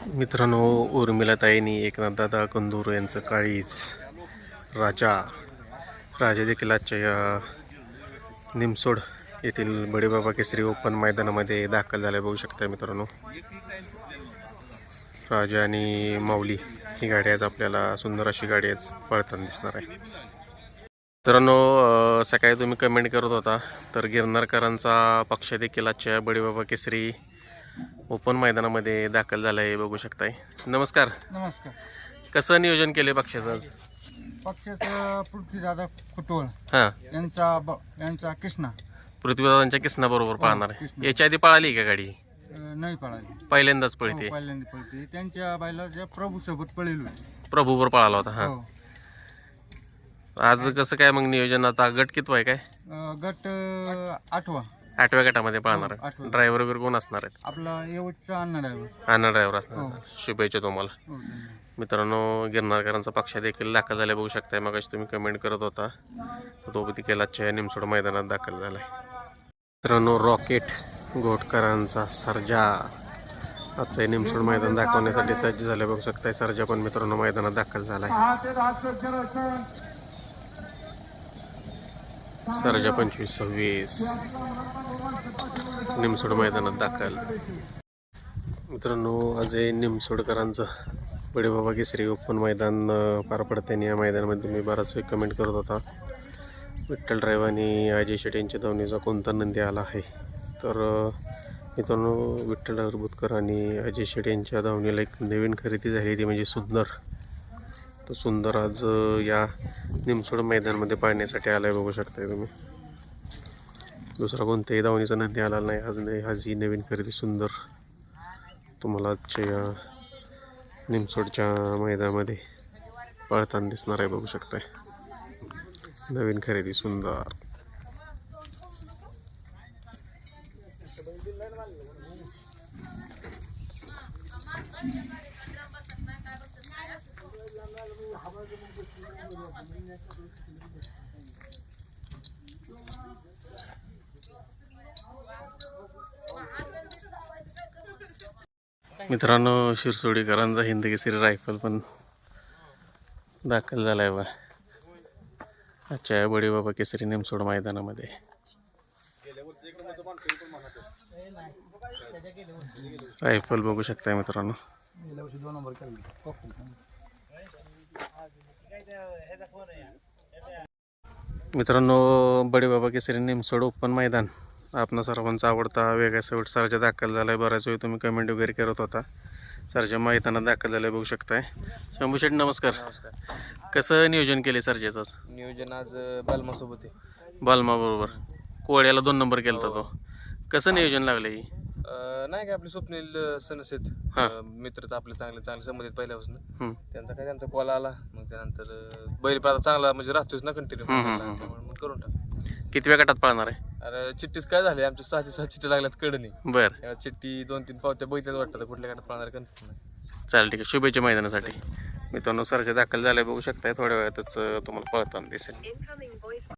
मित्रांनो उर्मिलाताईंनी एकनाथ दादा कंदूर यांचं काळीज राजा राजा देखील आजच्या या निमसोड येथील बडेबाबा केसरी ओपन मैदानामध्ये दाखल झाले. बघू शकता मित्रांनो राजा आणि माऊली ही गाडी आज आपल्याला सुंदर अशी गाडी आज पळताना दिसणार आहे. मित्रांनो सकाळी तुम्ही कमेंट करत होता तर गिरनारकरांचा पक्ष देखील आजच्या बडेबाबा केसरी ओपन मैदानामध्ये दाखल झाला आहे बघू शकताय. नमस्कार. नमस्कार. कसं नियोजन केले पक्षाचं आज? पक्षाचं पृथ्वीदादा कुटोळ हां. यांचा ब- यांचा कृष्णा. पृथ्वीदादांच्या किसना बरोबर पळणार आहे. किसना. याच्या आधी पळाली का गाडी? अं, नाही पळाली. पहिल्यांदाच हो, पळते. पहिल्यांदा पळते. त्यांच्या बायला प्रभू सोबत पळेल होती. प्रभूवर पळाला होता हां. हो. आज कसं काय मग नियोजन? आता गट कितवा आहे काय? अं, गट अं, आठवा. आठव्या गटामध्ये पळणार आहे. ड्रायव्हर वगैरे कोण असणार आहेत? आपला अण्णा ड्रायव्हर अण्णा ड्रायव्हर असणार हो. शुभेच्छा तुम्हाला. हो. मित्रांनो गिरनारकरांचा पक्ष देखील दाखल झाला बघू शकताय मग तुम्ही कमेंट करत होता. तो देखील आजच्या निमसोड मैदानात दाखल झालाय. मित्रांनो रॉकेट घोटकरांचा सर्जा. आजचं हे निमसोड मैदान दाखवण्यासाठी सज्ज झाले बघू शकताय सर्जा पण मित्रांनो मैदानात दाखल झालाय. सर्जा पंचवीस सव्वीस. निमसोड मैदानात दाखवायला मित्रांनो आज हे निमसोडकरांचं बडेबाबा केसरी ओपन मैदान पार पडते आणि या मैदानामध्ये मी बराच वेळ कमेंट करत होता. विठ्ठल ड्राईव्ह आणि अजय शेट यांच्या धावणीचा कोणता नंदी आला आहे? तर मित्रांनो विठ्ठल ड्रायव्हर आणि अजय शेट यांच्या धावणीला एक नवीन खरेदी झाली ती म्हणजे सुंदर. तर सुंदर आज या निमसोड मैदानामध्ये पाहण्यासाठी आलाय बघू शकताय तुम्ही. दुसरा कोणत्याही धावणीचा नंदी आला नाही. आज नाही आज ही नवीन खरेदी सुंदर तुम्हाला आजच्या या निमसोडच्या मैदानामध्ये पळताना दिसणार आहे बघू शकताय. नवीन खरेदी सुंदर. मित्रांनो शिरसोडीकरांचा हिंद केसरी रायफल पण दाखल झाला आहे बा आजच्या बडीबाबा केसरी निमसोड मैदानामध्ये. रायफल बघू शकताय मित्रांनो. मित्रांनो बडीबाबा केसरी निमसोड ओपन मैदान. आपणा सर्वांचा आवडता वेगळ्या शेवट सरजा दाखल झाला आहे बऱ्याच वेळी तुम्ही कमेंट वगैरे करत होता. सरजा मैदानात दाखल झालं बघू शकताय. शंभू शेठ नमस्कार. कसं नियोजन केले सरजेचं नियोजन आज बालमा सोबत आहे. बालमा बरोबर. कोळ्याला दोन नंबर केला तो. कसं नियोजन लागलं ही? अं, नाही काय आपले स्वप्नील अं, सनस आहेत हा. अं, मित्र तर आपले चांगले चांगले संबंध आहेत पहिल्यापासून. त्यांचा काय त्यांचा कॉल आला. मग त्यानंतर बैल चांगला म्हणजे राहतोच ना कंटिन्यू मग करून टाक किती वेळ गटात पळणार आहे? अरे चिठ्ठीच काय झाली? आमच्या सहाशे सहा चिठ्ठी लागल्यात कडणी बरं. या चिठ्ठी दोन तीन पावत्या बघितल्याच वाटतात कुठल्या गटात पाळणार कन्फर्म नाही. चालेल ठीक आहे. शुभेच्छा मैदानासाठी. मित्रांनो सरजा दाखल झाल्या बघू शकताय थोड्या वेळातच अं, तुम्हाला पळताना दिसेल.